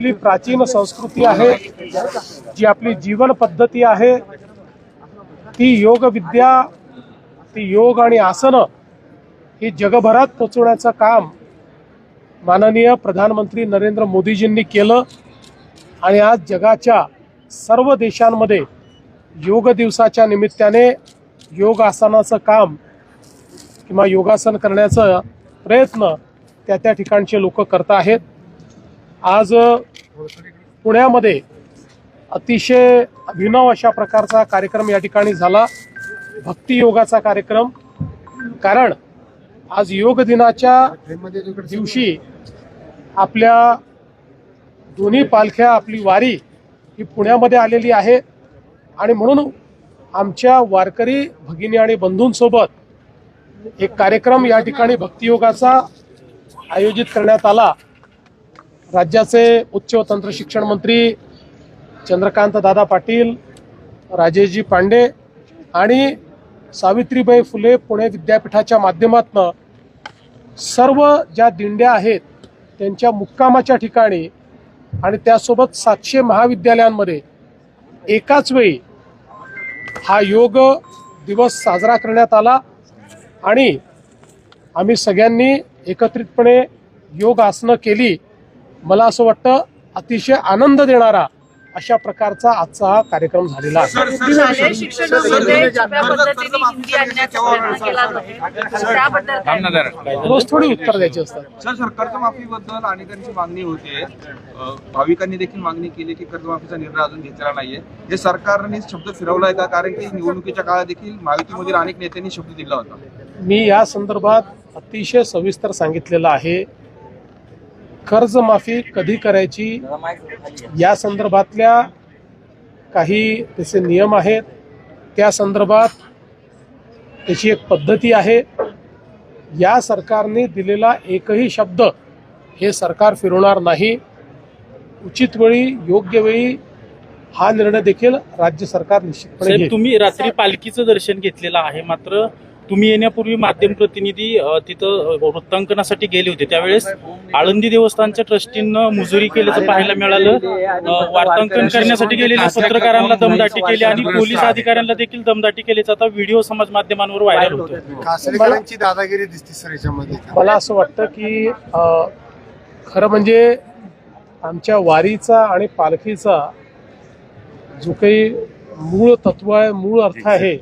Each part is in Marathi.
आपली प्राचीन संस्कृती आहे जी आपली जीवन पद्धती आहे ती योग विद्या ती योग आणि आसनं ही जगभरात पोचवण्याचं काम माननीय प्रधानमंत्री नरेंद्र मोदीजींनी केलं आणि आज जगाच्या सर्व देशांमध्ये योग दिवसाच्या निमित्ताने योग आसनाचं काम किंवा योगासन करण्याचा प्रयत्न त्या त्या ठिकाणचे लोक करत आहेत. आज पुण्यामध्ये अतिशय अभिनव अशा प्रकारचा कार्यक्रम या ठिकाणी झाला. भक्ती योगाचा कार्यक्रम. कारण आज योग दिनाच्या दिवशी आपल्या दोन्ही पालख्या आपली वारी ही पुण्यामध्ये आलेली आहे. आणि म्हणून आमच्या वारकरी भगिनी आणि बंधूंसोबत एक कार्यक्रम या ठिकाणी भक्तियोगाचा आयोजित करण्यात आला. राज्याचे उच्च व तंत्र शिक्षण मंत्री चंद्रकांत दादा पाटील राजेशजी पांडे आणि सावित्रीबाई फुले पुणे विद्यापीठाच्या माध्यमातनं सर्व ज्या दिंड्या आहेत त्यांच्या मुक्कामाच्या ठिकाणी आणि त्यासोबत सातशे महाविद्यालयांमध्ये एकाच वेळी हा योग दिवस साजरा करण्यात आला आणि आम्ही सगळ्यांनी एकत्रितपणे योग आसनं केली. मला असं वाटतं अतिशय आनंद देणारा अशा प्रकारचा आजचा हा कार्यक्रम झालेला आहे. रोज थोडी उत्तर द्यायची असतात. सर सर कर्जमाफीबद्दल अनेकांची मागणी होते. भाविकांनी देखील मागणी केली की कर्जमाफीचा निर्णय अजून घेतलेला नाहीये. हे सरकारने शब्द फिरवलाय का? कारण की निवडणुकीच्या काळात देखील महायुतीमधील अनेक नेत्यांनी शब्द दिला होता. मी या संदर्भात अतिशय सविस्तर सांगितलेलं आहे. कर्जमाफी कधी करायची या संदर्भातल्या काही त्याचे नियम आहेत. त्या संदर्भात त्याची एक पद्धती आहे. या सरकारने दिलेला एकही शब्द हे सरकार फिरवणार नाही. उचित वेळी योग्य वेळी हा निर्णय देखील राज्य सरकार निश्चितपणे तुम्ही रात्री पालखीचं दर्शन घेतलेलं आहे. मात्र तुम्ही येण्यापूर्वी माध्यम प्रतिनिधी तिथं वृत्तांकनासाठी गेले होते. त्यावेळेस आळंदी देवस्थानच्या ट्रस्टीनं मुजुरी केल्याचं पाहायला मिळालं. वार्तांकन करण्यासाठी गेलेल्या पत्रकारांना दमदाटी केली आणि पोलीस अधिकाऱ्यांना देखील दमदाटी केल्याचा आता व्हिडिओ समाज माध्यमांवर व्हायरल होतो दादागिरी दिसते सर याच्यामध्ये. मला असं वाटतं की खरं म्हणजे आमच्या वारीचा आणि पालखीचा जो काही मूळ तत्व आहे मूळ अर्थ आहे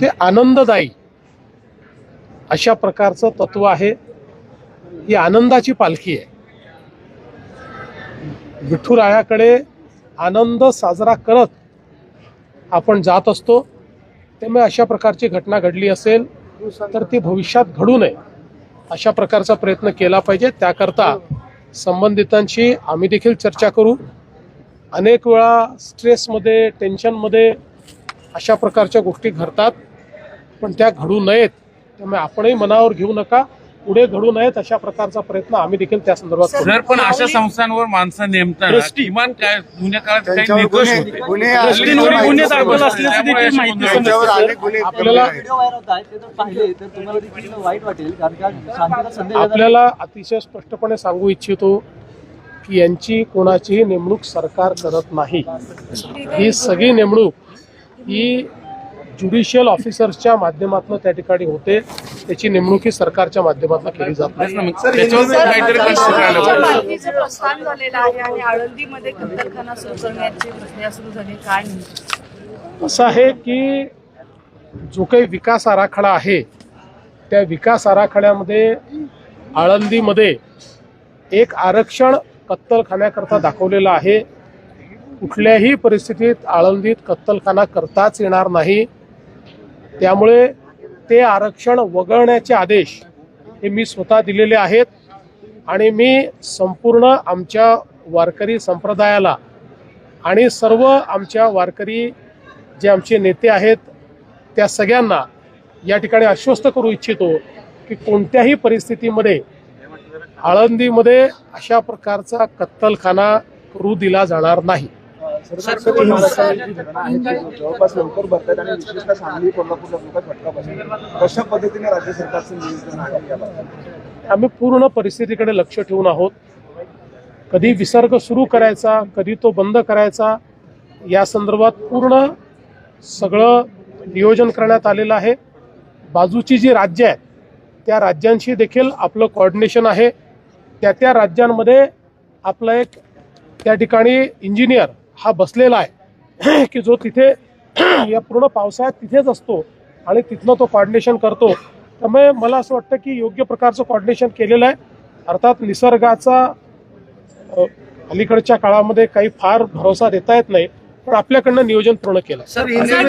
ते आनंददायी अशा प्रकारचं तत्व आहे. ही आनंदाची पालखी आहे. विठुरायाकडे आनंद साजरा करत आपण जात असतो. त्यामुळे अशा प्रकारची घटना घडली असेल तर ती भविष्यात घडू नये. अशा प्रकारचा प्रयत्न केला पाहिजे. त्याकरता संबंधितांशी आम्ही देखील चर्चा करू. अनेक वेळा स्ट्रेसमध्ये टेन्शनमध्ये अशा प्रकारच्या गोष्टी घडतात पण त्या घडू नयेत त्यामुळे आपणही मनावर घेऊ नका. पुढे घडू नयेत अशा प्रकारचा प्रयत्न आम्ही देखील त्या संदर्भात पण अशा संस्थांवर माणसं नेमताना Trustee. किमान काय जुन्या काळात काही त्यांच्यावर निकष गुन्हे होते. गुन्हे ट्रस्टींवर गुन्हे दाखल असल्याचं त्यामुळे देखील अशी माहिती गोंधळ त्यांच्यावर समजते अनेक गुन्हे आपल्याला- व्हिडिओ व्हायरल होत आहे ते जर पाहिले तर तुम्हाला देखील वाईट वाटेल कारण का शांतता संदेश देणारे- आपल्याला अतिशय स्पष्टपणे सांगू इच्छितो की यांची कोणाचीही नेमणूक सरकार करत नाही. ही सगळी नेमणूक ही ज्युडिशियल ऑफिसर्सच्या माध्यमातून त्या ठिकाणी होते. त्याची नेमणूक ही सरकारच्या माध्यमातून केली जात नाही. प्रस्थान झालेलं आहे आणि आळंदीमध्ये कत्तलखाना सुरू करण्याची प्रक्रिया सुरू झाली. काय नेमकं? असं आहे की जो काही विकास आराखडा आहे त्या विकास आराखड्यामध्ये आळंदीमध्ये एक आरक्षण कत्तलखान्याकरता दाखवलेलं आहे. कुठल्याही परिस्थितीत आळंदीत कत्तलखाना करताच येणार नाही. त्यामुळे ते आरक्षण वगळण्याचे आदेश हे मी स्वतः दिलेले आहेत आणि मी संपूर्ण आमच्या वारकरी संप्रदायाला आणि सर्व आमच्या वारकरी जे आमचे नेते आहेत त्या सगळ्यांना या ठिकाणी आश्वस्त करू इच्छितो की कोणत्याही परिस्थितीमध्ये आळंदीमध्ये अशा प्रकारचा कत्तलखाना करू दिला जाणार नाही. जवळपास लवकर भरतात आणि विशेषतः सांगली कोल्हापूरला फटका बसेल कशा पद्धतीने राज्य सरकारचं नियोजन आहे आम्ही पूर्ण परिस्थितीकडे लक्ष ठेवून आहोत. कधी विसर्ग सुरू करायचा कधी तो बंद करायचा या संदर्भात पूर्ण सगळं नियोजन करण्यात आलेलं आहे. बाजूची जी राज्य आहेत त्या राज्यांशी देखील आपलं कॉर्डिनेशन आहे. त्या त्या राज्यांमध्ये आपलं एक त्या ठिकाणी इंजिनियर हा बसलेला आहे. की जो तिथे या पूर्ण पावसाळ्यात तिथेच असतो आणि तिथनं तो कॉर्डिनेशन करतो. त्यामुळे मला असं वाटतं की योग्य प्रकारचं कॉर्डिनेशन केलेलं आहे. अर्थात निसर्गाचा अलीकडच्या काळामध्ये काही फार भरोसा देता येत नाही. पण आपल्याकडनं नियोजन पूर्ण केलं. सर